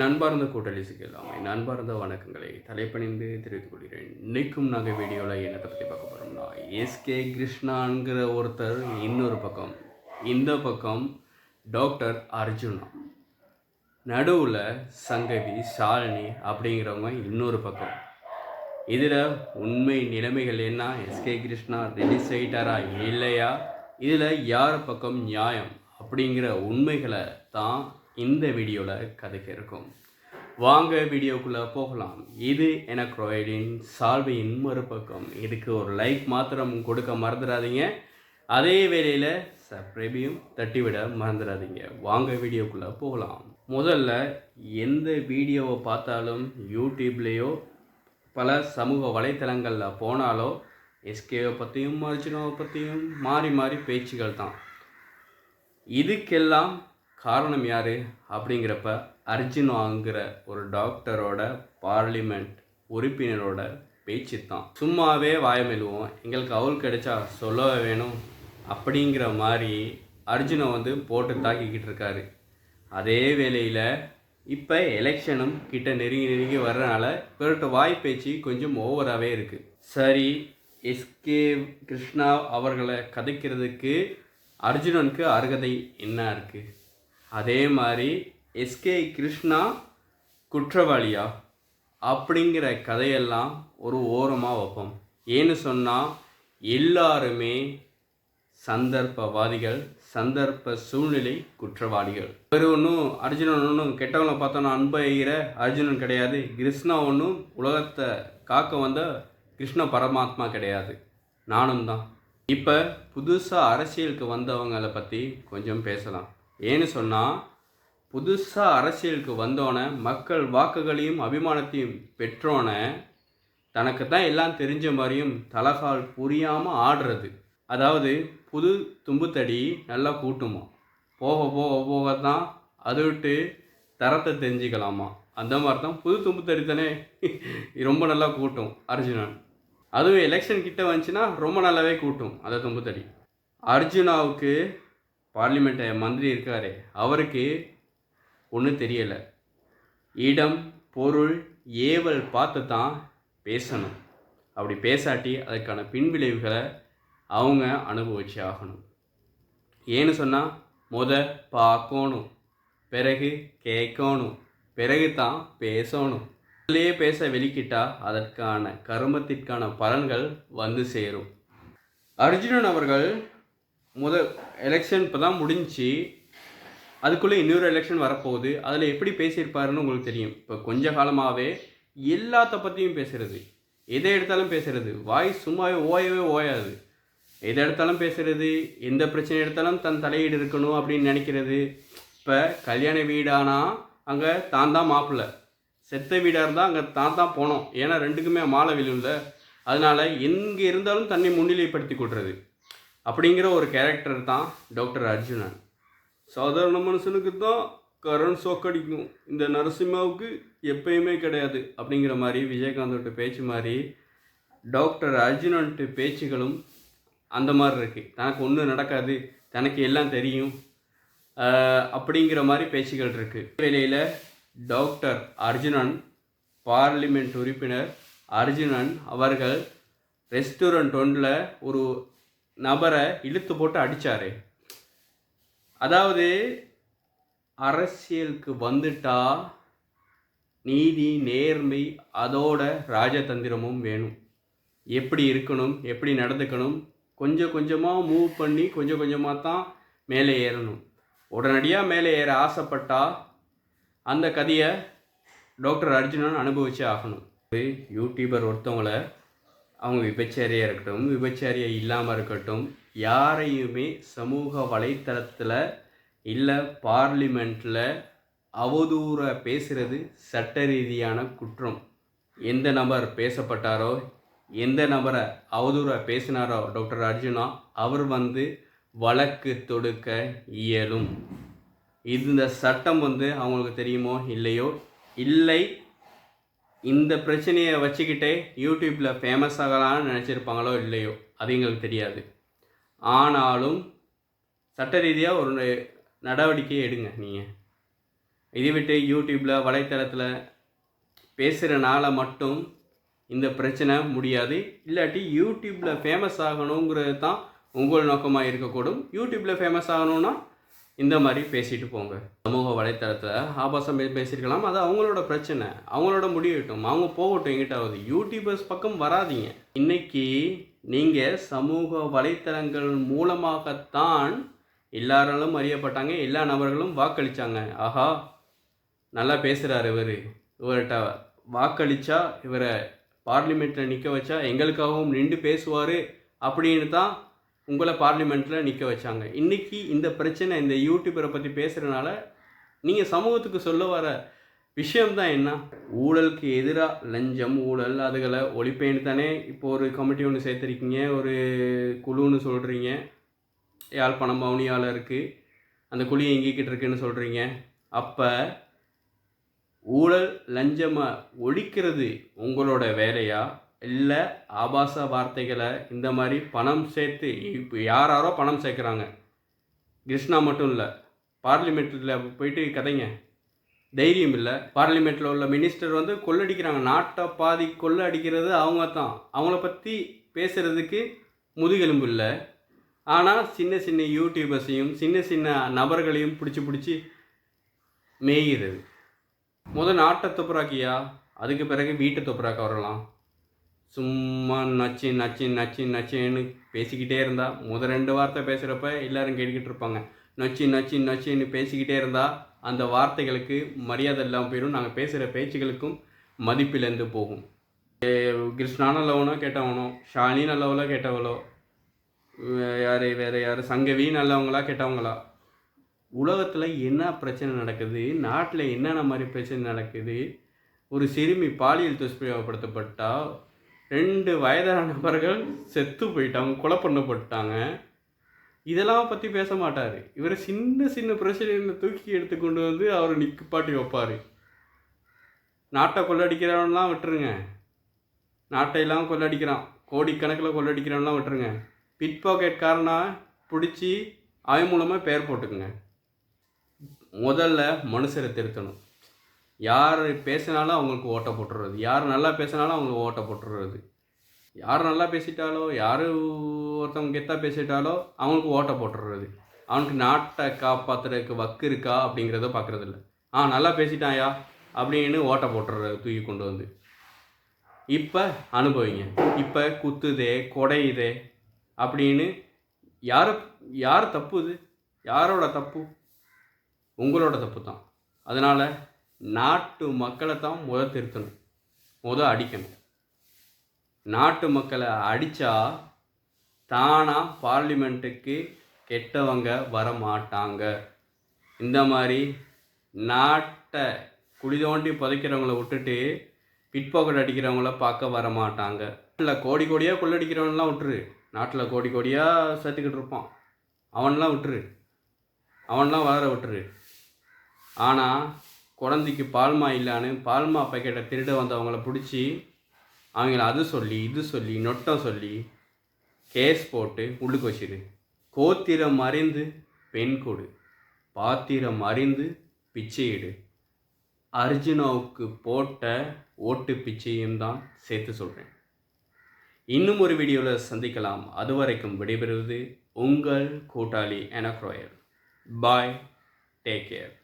நண்பார்ந்த கூட்டணி சிக்கலாமை நண்பார்ந்த வணக்கங்களை. தலைப்பணிந்து தெரிவித்துக் கொள்கிறேன். இன்னைக்கும் நாங்கள் வீடியோவில் என்னத்தை பற்றி பார்க்க போகிறோம்னா எஸ்கே கிருஷ்ணாங்கிற ஒருத்தர் இன்னொரு பக்கம் இந்த பக்கம் டாக்டர் அர்ஜுனா. நடுவில் சங்கவி ஷாலினி அப்படிங்கிறவங்க இன்னொரு பக்கம். இதில் உண்மை நிலைமைகள் என்ன? எஸ்கே கிருஷ்ணா ரிலீஸ் ஆகிட்டாரா இல்லையா? இதில் யார் பக்கம் நியாயம்? அப்படிங்கிற உண்மைகளை தான் இந்த வீடியோவில் கதைக்க இருக்கும். வாங்க வீடியோக்குள்ளே போகலாம். இது எனக்ரோயிடின் சால்வையின் மறுபக்கம். இதுக்கு ஒரு லைக் மாத்திரம் கொடுக்க மறந்துடாதீங்க. அதே வேளையில் சப்ஸ்கிரைபையும் தட்டிவிட மறந்துடாதீங்க. வாங்க வீடியோக்குள்ளே போகலாம். முதல்ல எந்த வீடியோவை பார்த்தாலும் யூடியூப்லேயோ பல சமூக வலைத்தளங்களில் போனாலோ எஸ்கேவை பற்றியும் அர்ஜுனாவை பற்றியும் மாறி மாறி பேச்சுகள் தான். இதுக்கெல்லாம் காரணம் யார் அப்படிங்கிறப்ப அர்ஜுனாங்கிற ஒரு டாக்டரோட பார்லிமெண்ட் உறுப்பினரோட பேச்சு தான் சும்மாவே வாயமெழுவோம் எங்களுக்கு அவள் கிடைச்சா சொல்லவே வேணும் அப்படிங்கிற மாதிரி அர்ஜுனை வந்து போட்டு தாக்கிக்கிட்டு இருக்காரு. அதே வேளையில் இப்போ எலெக்ஷனும் கிட்ட நெருங்கி நெருங்கி வர்றனால இவர்கிட்ட வாய் பேச்சு கொஞ்சம் ஓவராகவே இருக்குது சரி எஸ்கே கிருஷ்ணா அவர்களை கதைக்கிறதுக்கு அர்ஜுனனுக்கு அருகதை என்ன இருக்குது அதே மாதிரி எஸ்கே கிருஷ்ணா குற்றவாளியா? அப்படிங்கிற கதையெல்லாம் ஒரு ஓரமாக வைப்போம். ஏன்னு சொன்னால் எல்லாருமே சந்தர்ப்பவாதிகள் சந்தர்ப்ப சூழ்நிலை குற்றவாளிகள். வேறு ஒன்றும் அர்ஜுனன் ஒன்றும் கெட்டவங்களை பார்த்தோன்னா அன்பைகிற அர்ஜுனன் கிடையாது. கிருஷ்ணா ஒன்றும் உலகத்தை காக்க வந்த கிருஷ்ண பரமாத்மா கிடையாது. நானும் தான் இப்போ புதுசாக அரசியலுக்கு வந்தவங்களை பற்றி கொஞ்சம் பேசலாம். ஏன்னு சொன்னால் புதுசாக அரசியலுக்கு வந்தோன்னே மக்கள் வாக்குகளையும் அபிமானத்தையும் பெற்றோன்னே தனக்கு தான் எல்லாம் தெரிஞ்ச மாதிரியும் தலகால் புரியாமல் ஆடுறது. அதாவது புது தும்புத்தடி நல்லா கூட்டுமா. போக போக போக தான் அதை விட்டு தரத்தை தெரிஞ்சுக்கலாமா. அந்த மாதிரி தான் புது தும்புத்தடி தானே. ரொம்ப நல்லா கூட்டும் அர்ஜுனன். அதுவும் எலெக்ஷன் கிட்ட வந்துச்சுன்னா ரொம்ப நல்லாவே கூட்டும் அந்த தும்புத்தடி. அர்ஜுனாவுக்கு பார்லிமெண்ட் மந்திரி இருக்காரே அவருக்கு ஒன்றும் தெரியலை. இடம் பொருள் ஏவல் பார்த்து தான் பேசணும். அப்படி பேசாட்டி அதுக்கான பின்விளைவுகளை அவங்க அனுபவிச்சு ஆகணும். ஏன்னு சொன்னால் முத பார்க்கணும் பிறகு கேட்கணும் பிறகு தான் பேசணும். அதிலேயே பேச வெளிக்கிட்டா அதற்கான கருமத்திற்கான பலன்கள் வந்து சேரும். அர்ஜுனன் அவர்கள் முத எலெக்ஷன் இப்போ தான் முடிஞ்சு அதுக்குள்ளே இன்னொரு எலெக்ஷன் வரப்போகுது. அதில் எப்படி பேசியிருப்பாருன்னு உங்களுக்கு தெரியும். இப்போ கொஞ்ச காலமாகவே எல்லாத்த பற்றியும் பேசுகிறது எதை எடுத்தாலும் பேசுகிறது வாய் சும்மாவே ஓயவே ஓயாது. எதை எடுத்தாலும் பேசுகிறது எந்த பிரச்சனை எடுத்தாலும் தன் தலையீடு இருக்கணும் அப்படின்னு நினைக்கிறது. இப்போ கல்யாண வீடானா அங்கே தான் தான் மாப்பிள்ளை. செத்த வீடாக இருந்தால் அங்கே தான் தான் போனோம். ஏன்னா ரெண்டுக்குமே மாலை விழுல அதனால் எங்கே இருந்தாலும் தன்னை முன்னிலைப்படுத்தி கொடுறது அப்படிங்கிற ஒரு கேரக்டர் தான் டாக்டர் அர்ஜுனன். சாதாரண மனுஷனுக்கு தான் கரண் சோக்கடிக்கும். இந்த நரசிம்மாவுக்கு எப்பயுமே கிடையாது அப்படிங்கிற மாதிரி விஜயகாந்தோட பேச்சு மாதிரி டாக்டர் அர்ஜுனன்ட்டு பேச்சுகளும் அந்த மாதிரி இருக்குது தனக்கு ஒன்றும் நடக்காது தனக்கு எல்லாம் தெரியும் அப்படிங்கிற மாதிரி பேச்சுகள் இருக்குது வேலையில் டாக்டர் அர்ஜுனன் பார்லிமெண்ட் உறுப்பினர் அர்ஜுனன் அவர்கள் ரெஸ்டாரண்ட் ஒன்றில் ஒரு நபரை இழுத்து போட்டு அடித்தார் அதாவது அரசியலுக்கு வந்துட்டா நீதி நேர்மை அதோட ராஜதந்திரமும் வேணும். எப்படி இருக்கணும் எப்படி நடந்துக்கணும் கொஞ்சம் கொஞ்சமாக மூவ் பண்ணி கொஞ்சம் கொஞ்சமாக தான் மேலே ஏறணும். உடனடியாக மேலே ஏற ஆசைப்பட்டா அந்த கதையை டாக்டர் அர்ஜுனன் அனுபவிச்சே ஆகணும். யூடியூபர் ஒருத்தவங்கள அவங்க விபச்சாரியாக இருக்கட்டும் விபச்சாரியாக இல்லாமல் இருக்கட்டும் யாரையுமே சமூக வலைத்தளத்தில் இல்லை பார்லிமெண்ட்டில் அவதூற பேசுகிறது சட்ட ரீதியான குற்றம். எந்த நபர் பேசப்பட்டாரோ எந்த நபரை அவதூற பேசினாரோ டாக்டர் அர்ஜுனா அவர் வந்து வழக்கு தொடுக்க இயலும். இந்த சட்டம் வந்து அவங்களுக்கு தெரியுமோ இல்லையோ? இல்லை இந்த பிரச்சனையை வச்சுக்கிட்டே யூடியூப்பில் ஃபேமஸ் ஆகலான்னு நினச்சிருப்பாங்களோ இல்லையோ அது எங்களுக்கு தெரியாது. ஆனாலும் சட்ட ரீதியாக ஒரு நடவடிக்கை எடுங்க நீங்கள் இதை விட்டு யூடியூப்பில் வலைத்தளத்தில் பேசுகிறனால மட்டும் இந்த பிரச்சனை முடியாது. இல்லாட்டி யூடியூப்பில் ஃபேமஸ் ஆகணுங்கிறது தான் உங்கள் நோக்கமாக இருக்கக்கூடும். யூடியூப்பில் ஃபேமஸ் ஆகணும்னா இந்த மாதிரி பேசிட்டு போங்க. சமூக வலைத்தளத்தில் ஆபாசம் பேசியிருக்கலாம். அது அவங்களோட பிரச்சனை. அவங்களோட முடியட்டும் அவங்க போகட்டும் எங்கிட்டாவது யூடியூபர்ஸ் பக்கம் வராதீங்க. இன்னைக்கு நீங்கள் சமூக வலைத்தளங்கள் மூலமாகத்தான் எல்லாராலும் அறியப்பட்டாங்க. எல்லா நபர்களும் வாக்களிச்சாங்க. ஆஹா நல்லா பேசுகிறாரு இவர். இவர்கிட்ட வாக்களித்தா இவரை பார்லிமெண்ட்டில் நிற்க வச்சா எங்களுக்காகவும் நின்று பேசுவார் அப்படின்னு தான் உங்களை பார்லிமெண்ட்டில் நிற்க வச்சாங்க. இன்றைக்கி இந்த பிரச்சனை இந்த யூடியூபரை பற்றி பேசுகிறனால நீங்கள் சமூகத்துக்கு சொல்ல வர விஷயம்தான் என்ன? ஊழலுக்கு எதிராக லஞ்சம் ஊழல் அதுகளை ஒழிப்பேன்னு தானே இப்போ ஒரு கமிட்டி ஒன்று சேர்த்துருக்கீங்க ஒரு குழுன்னு சொல்கிறீங்க யாழ்ப்பாணம் மௌனியால் இருக்குது அந்த குழி எங்கிக்கிட்டு இருக்குன்னு சொல்கிறீங்க அப்போ ஊழல் லஞ்சமாக ஒழிக்கிறது உங்களோட வேலையாக இல்லை ஆபாச வார்த்தைகளை இந்த மாதிரி பணம் சேர்த்து இப்போ யார் யாரோ பணம் சேர்க்குறாங்க. கிருஷ்ணா மட்டும் இல்லை பார்லிமெண்ட்டில் போயிட்டு கதைங்க. தைரியம் இல்லை. பார்லிமெண்ட்டில் உள்ள மினிஸ்டர் வந்து கொள்ளடிக்கிறாங்க. நாட்டை பாதி கொள்ள அடிக்கிறது அவங்க தான். அவங்கள பற்றி பேசுகிறதுக்கு முதுகெலும்பு இல்லை. ஆனால் சின்ன சின்ன யூடியூபர்ஸையும் சின்ன சின்ன நபர்களையும் பிடிச்சி பிடிச்சி மேய்கிறது முதல் நாட்டை தொப்புராக்கியா அதுக்கு பிறகு வீட்டை துப்புராக்க வரலாம். சும்மா நச்சு நச்சு நச்சு நச்சுன்னு பேசிக்கிட்டே இருந்தா முதல் ரெண்டு வார்த்தை பேசுகிறப்ப எல்லாரும் கேட்டுக்கிட்டு இருப்பாங்க. நச்சு நச்சு நச்சுன்னு பேசிக்கிட்டே இருந்தா அந்த வார்த்தைகளுக்கு மரியாதை இல்லாமல் போயிடும். நாங்கள் பேசுகிற பேச்சுகளுக்கும் மதிப்பிலேருந்து போகும். கிருஷ்ணான கிருஷ்ணா நல்லவனோ கெட்டவனோ நல்லவளோ கேட்டவளோ யார் வேறு யார் சங்கவி நல்லவங்களா கேட்டவங்களா? உலகத்தில் என்ன பிரச்சனை நடக்குது? நாட்டில் என்னென்ன மாதிரி பிரச்சனை நடக்குது? ஒரு சிறுமி பாலியல் துஷ்பிரயோகப்படுத்தப்பட்டால் ரெண்டு வயதான நபர்கள் செத்து போயிட்டாங்க கொலை பண்ணப்பட்டாங்க. இதெல்லாம் பற்றி பேச மாட்டார். இவர் சின்ன சின்ன பிரச்சனைகளை தூக்கி எடுத்து கொண்டு வந்து அவர் நிற்பாட்டி வைப்பார். நாட்டை கொள்ளடிக்கிறவன்லாம் விட்டுருங்க. நாட்டையெல்லாம் கொள்ளடிக்கிறான். கோடிக்கணக்கில் கொள்ளடிக்கிறவன்லாம் விட்டுருங்க. பிட் பாக்கெட்காரனா பிடிச்சி அவன் மூலமாக பெயர் போட்டுக்குங்க. முதல்ல மனுஷரை திருத்தணும். யார் பேசினாலும் அவங்களுக்கு ஓட்டை போட்டுறது. யார் நல்லா பேசினாலும் அவங்களுக்கு ஓட்டை போட்டுறது. யார் நல்லா பேசிட்டாலோ யார் ஒருத்தவங்க கெத்தாக பேசிட்டாலோ அவங்களுக்கு ஓட்டை போட்டுறது. அவனுக்கு நாட்டை காப்பாற்றுறதுக்கு வக்கு இருக்கா அப்படிங்கிறத பார்க்குறதில்ல ஆ நல்லா பேசிட்டாயா அப்படின்னு ஓட்டை போட்டுறது தூக்கி கொண்டு வந்து. இப்போ அனுபவிங்க. இப்போ குத்துதே கொடையுதே அப்படின்னு யார் யார் தப்பு இது? யாரோட தப்பு? உங்களோட தப்பு தான் அதனால் நாட்டு மக்களை தான் முத திருத்தணும். முத அடிக்கணும். நாட்டு மக்களை அடித்தா தானாக பார்லிமெண்ட்டுக்கு கெட்டவங்க வர மாட்டாங்க இந்த மாதிரி நாட்டை குழி தோண்டி புதைக்கிறவங்கள விட்டுட்டு பிட்பாக்கெட் அடிக்கிறவங்கள பார்க்க வர மாட்டாங்க நாட்டில் கோடி கோடியாக கொள்ளடிக்கிறவன்லாம் விட்டுரு. நாட்டில் கோடி கோடியாக சேர்த்துக்கிட்டு இருப்பான். அவன்லாம் விட்டுரு. அவன்லாம் வளர விட்டுரு. ஆனால் குழந்தைக்கு பால்மா இல்லான்னு பால்மா பேக்கெட்டை திருட வந்தவங்கள பிடிச்சி அவங்கள அது சொல்லி இது சொல்லி நொட்டம் சொல்லி கேஸ் போட்டு உள்ளுக்கு வச்சிரு. கோத்திரம் அறிந்து பெண் கொடு. பாத்திரம் அறிந்து பிச்சையிடு அர்ஜுனாவுக்கு போட்ட ஓட்டு பிச்சையும் தான் சேர்த்து சொல்கிறேன் இன்னும் ஒரு வீடியோவில் சந்திக்கலாம். அதுவரைக்கும் விடைபெறுவது உங்கள் கூட்டாளி எனக்ரோயர் பாய் டேக் கேர்